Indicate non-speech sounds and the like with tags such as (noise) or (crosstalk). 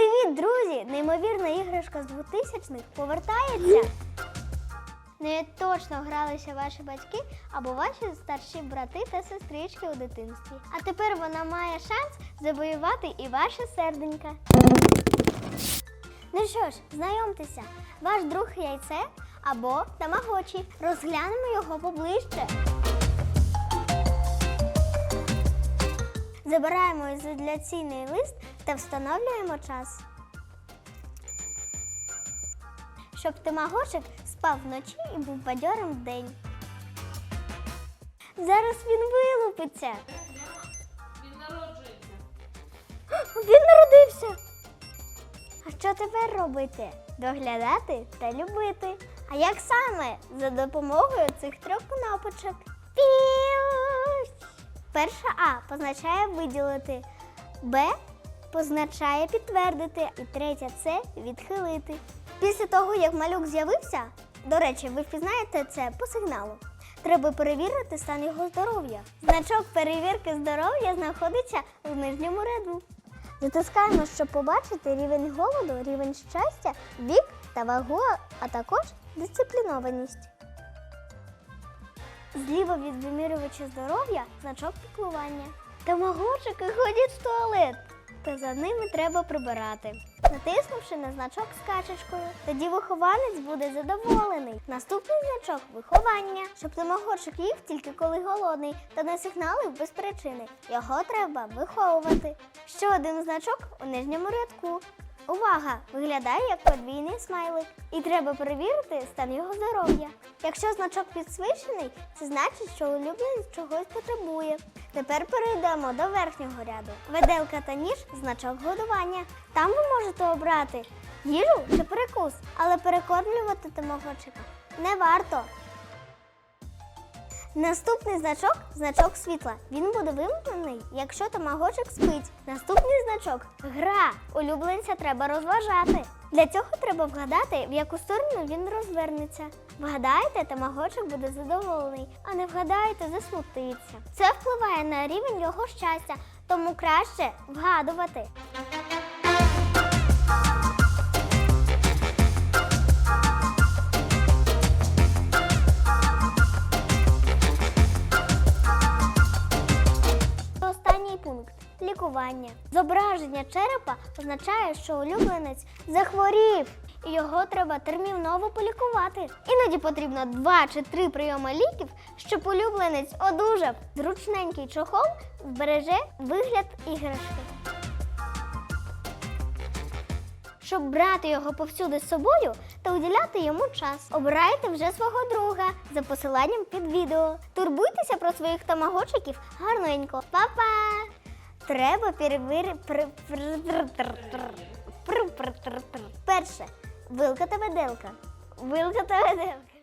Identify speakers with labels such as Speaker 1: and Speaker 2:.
Speaker 1: Привіт, друзі! Неймовірна іграшка з 2000-х повертається. Не точно гралися ваші батьки або ваші старші брати та сестрички у дитинстві. А тепер вона має шанс завоювати і ваше серденька. Ну що ж, знайомтеся, ваш друг яйце або тамагочі. Розглянемо його поближче. Забираємо ізоляційний лист та встановлюємо час. Щоб тамагочик спав вночі і був бадьорим вдень. Зараз він вилупиться.
Speaker 2: Він народжується. (gasps)
Speaker 1: Він народився. А що тепер робити? Доглядати та любити. А як саме? За допомогою цих трьох кнопочок. Піусь! Перша А позначає виділити, Б позначає підтвердити, і третя С відхилити. Після того, як малюк з'явився, до речі, ви впізнаєте це по сигналу. Треба перевірити стан його здоров'я. Значок перевірки здоров'я знаходиться в нижньому ряду. Затискаємо, щоб побачити рівень голоду, рівень щастя, вік та вагу, а також дисциплінованість. Зліва від вимірювача здоров'я значок піклування. Тамагочики ходять в туалет, та за ними треба прибирати. Натиснувши на значок з качечкою, тоді вихованець буде задоволений. Наступний значок виховання, щоб тамагочик їв тільки коли голодний та не сигналив без причини. Його треба виховувати. Ще один значок у нижньому рядку. Увага! Виглядає як подвійний смайлик. І треба перевірити стан його здоров'я. Якщо значок підсвищений, це значить, що улюбленець чогось потребує. Тепер перейдемо до верхнього ряду. Веделка та ніж значок годування. Там ви можете обрати їжу чи перекус, але перекормлювати тамагочика не варто. Наступний значок значок світла. Він буде вимкнений, якщо тамагочик спить. Наступний значок гра. Улюбленця треба розважати. Для цього треба вгадати, в яку сторону він розвернеться. Вгадаєте, тамагочик буде задоволений, а не вгадаєте, засмутиться. Це впливає на рівень його щастя, тому краще вгадувати. Лікування. Зображення черепа означає, що улюбленець захворів, і його треба терміново полікувати. Іноді потрібно два чи три прийоми ліків, щоб улюбленець одужав. Зручненький чохол збереже вигляд іграшки. Щоб брати його повсюди з собою та уділяти йому час. Обирайте вже свого друга за посиланням під відео. Турбуйтеся про своїх тамагочиків гарненько. Па-па! Треба перевірити. Перше. Вилка та веделка. Вилка та веделка.